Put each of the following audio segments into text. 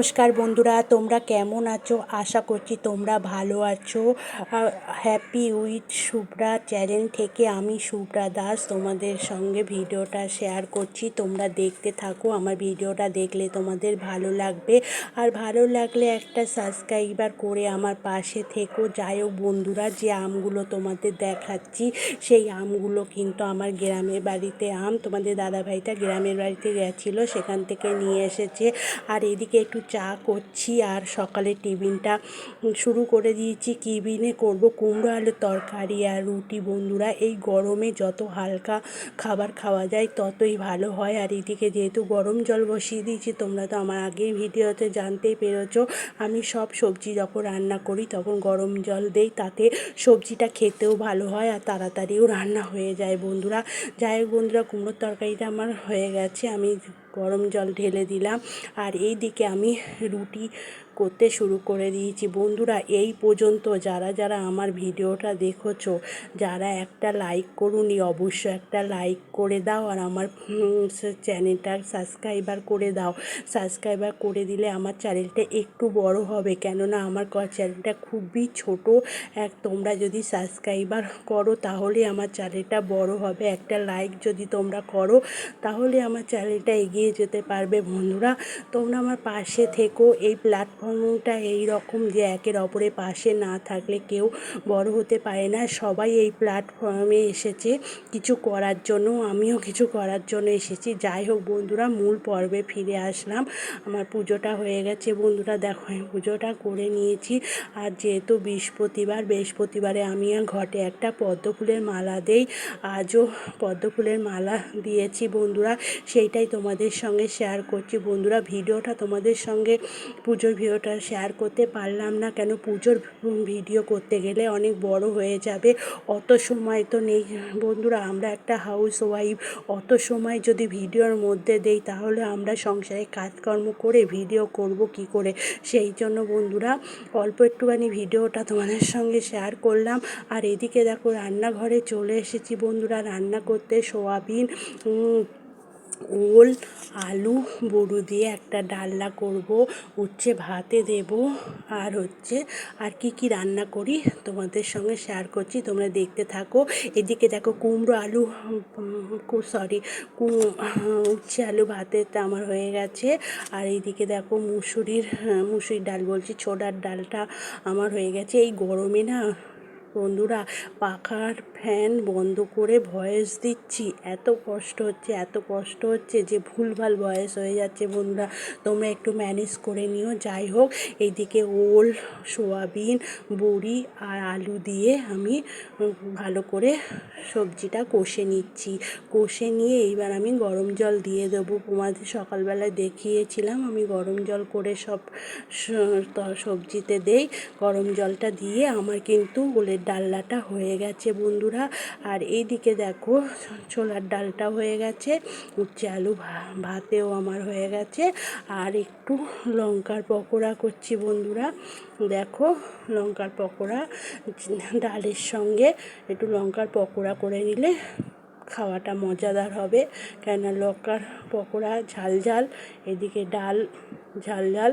নমস্কার বন্ধুরা, তোমরা কেমন আছো? আশা করছি তোমরা ভালো আছো। হ্যাপি উইথ শুভ্রা চ্যানেল থেকে আমি শুভ্রা দাস তোমাদের সঙ্গে ভিডিওটা শেয়ার করছি। তোমরা দেখতে থাকো, আমার ভিডিওটা দেখলে তোমাদের ভালো লাগবে। আর ভালো লাগলে একটা সাবস্ক্রাইবার করে আমার পাশে থেকো। যাই হোক বন্ধুরা, যে আমগুলো তোমাদের দেখাচ্ছি, সেই আমগুলো কিন্তু আমার গ্রামের বাড়িতে আম, তোমাদের দাদাভাইটা গ্রামের বাড়িতে গেছিল, সেখান থেকে নিয়ে এসেছে। আর এদিকে একটু চা করছি আর সকালে টিফিনটা শুরু করে দিয়েছি। কিবিনে করব? কুমড়ো, আলুর তরকারি আর রুটি। বন্ধুরা, এই গরমে যত হালকা খাবার খাওয়া যায়, ততই ভালো হয়। আর এদিকে যেহেতু গরম জল বসিয়ে দিয়েছি, তোমরা তো আমার আগেই ভিডিওতে জানতেই পেরেছ। আমি সব সবজি যখন রান্না করি, তখন গরম জল দেই, তাতে সবজিটা খেতেও ভালো হয় আর তাড়াতাড়িও রান্না হয়ে যায়। বন্ধুরা, যাই হোক বন্ধুরা, কুমড়োর তরকারিটা আমার হয়ে গেছে। আমি গরম জল ঢেলে দিলাম। আর এই দিকে আমি রুটি করতে শুরু করে দিয়েছি। বন্ধুরা, এই পর্যন্ত যারা যারা আমার ভিডিওটা দেখেছ, যারা একটা লাইক করুনি, অবশ্যই একটা লাইক করে দাও। আর আমার চ্যানেলটা সাবস্ক্রাইবার করে দাও। সাবস্ক্রাইবার করে দিলে আমার চ্যানেলটা একটু বড় হবে। কেননা, আমার চ্যানেলটা খুবই ছোট। এক, তোমরা যদি সাবস্ক্রাইবার করো, তাহলে আমার চ্যানেলটা বড় হবে। একটা লাইক যদি তোমরা করো, তাহলে আমার চ্যানেলটা এগিয়ে যেতে পারবে। বন্ধুরা, তোমরা আমার পাশে থেকো। এই প্ল্যাটফর্মটা এই রকম যে একের অপরের পাশে না থাকলে কেউ বড় হতে পারে না। সবাই এই প্ল্যাটফর্মে এসেছে কিছু করার জন্য, আমিও কিছু করার জন্য এসেছি। যাই হোক বন্ধুরা, মূল পর্বে ফিরে আসলাম। আমার পুজোটা হয়ে গেছে বন্ধুরা, দেখো আমি পুজোটা করে নিয়েছি। আর যেহেতু বৃহস্পতিবার, বৃহস্পতিবারে আমি ঘটে একটা পদ্ম ফুলের মালা দেই, আজও পদ্ম ফুলের মালা দিয়েছি বন্ধুরা। সেইটাই তোমাদের সঙ্গে শেয়ার করছি। বন্ধুরা, ভিডিওটা তোমাদের সঙ্গে পুজোর ভিডিওটা শেয়ার করতে পারলাম না। কেন পুজোর ভিডিও করতে গেলে অনেক বড় হয়ে যাবে। অত সময় তো নেই। বন্ধুরা, আমরা একটা হাউস ওয়াইফ অত সময় যদি ভিডিওর মধ্যে দেই, তাহলে আমরা সংসারে কাজকর্ম করে ভিডিও করব কি করে? সেই জন্য বন্ধুরা, অল্প একটুখানি ভিডিওটা তোমাদের সঙ্গে শেয়ার করলাম। আর এদিকে দেখো, রান্নাঘরে চলে এসেছি বন্ধুরা। রান্না করতে সোয়াবিন ওল, আলু, বড়ু দিয়ে একটা ডালনা করব, উচ্ছে ভাতে দেব, আর হচ্ছে আর কি কি রান্না করি তোমাদের সঙ্গে শেয়ার করছি, তোমরা দেখতে থাকো। এদিকে দেখো কুমড়ো আলু সরি উচ্ছে আলু ভাতেটা আমার হয়ে গেছে। আর এইদিকে দেখো মুসুরির মুসুরির ডাল বলছি, ছোলার ডালটা আমার হয়ে গেছে। এই গরমে না বন্ধুরা, পাখার ফ্যান বন্ধ করে ভয়েস দিচ্ছি। এত কষ্ট হচ্ছে, এত কষ্ট হচ্ছে যে ভুলভাল ভয়েস হয়ে যাচ্ছে বন্ধুরা। তোমরা একটু ম্যানেজ করে নিও। যাই হোক, এইদিকে ওল, সোয়াবিন, বড়ি আর আলু দিয়ে আমি ভালো করে সবজিটা কষে নিচ্ছি। কষে নিয়ে এইবার আমি গরম জল দিয়ে দেবো। তোমাদের সকালবেলায় দেখিয়েছিলাম, আমি গরম জল করে সব সবজিতে দেই। গরম জলটা দিয়ে আমার কিন্তু ওলের ডালনাটা হয়ে গেছে বন্ধুরা। আর এইদিকে দেখো, ছোলার ডালটা হয়ে গেছে, উচ্ছে আলু ভাতেও আমার হয়ে গেছে। আর একটু লঙ্কার পকোড়া করছি বন্ধুরা। দেখো, লঙ্কার পকোড়া, ডালের সঙ্গে একটু লঙ্কার পকোড়া করে নিলে খাওয়াটা মজাদার হবে। কেননা লঙ্কার পকোড়া ঝাল ঝাল, এদিকে ডাল ঝাল ঝাল।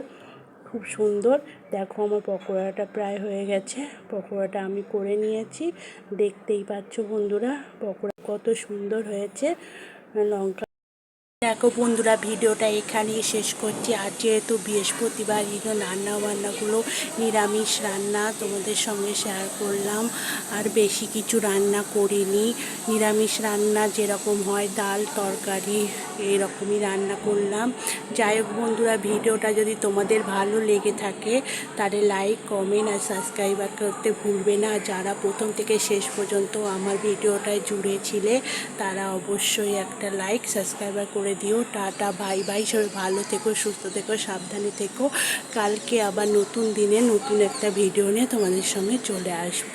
খুব সুন্দর। দেখো আমার পকোড়াটা প্রায় হয়ে গেছে। পকোড়াটা আমি করে নিয়েছি। দেখতেই পাচ্ছ বন্ধুরা, পকোড়া কত সুন্দর হয়েছে। লঙ্কা দেখো বন্ধুরা, ভিডিওটা এখানেই শেষ করছি। আর যেহেতু বৃহস্পতিবার এই রান্না বান্নাগুলো নিরামিষ রান্না তোমাদের সঙ্গে শেয়ার করলাম। আর বেশি কিছু রান্না করিনি। নিরামিষ রান্না যেরকম হয়, ডাল, তরকারি এইরকমই রান্না করলাম। যাই হোক বন্ধুরা, ভিডিওটা যদি তোমাদের ভালো লেগে থাকে, তাহলে লাইক কমেন্ট আর সাবস্ক্রাইব করতে ভুলবে না। যারা প্রথম থেকে শেষ পর্যন্ত আমার ভিডিওটায় জুড়েছিলে তারা অবশ্যই একটা লাইক সাবস্ক্রাইবার করে দিও। Tata, bye bye. সবাই ভালো থেকো, সুস্থ থেকো, সাবধানে থেকো। কালকে আবার নতুন দিনে নতুন একটা ভিডিও নিয়ে তোমাদের সঙ্গে চলে আসব।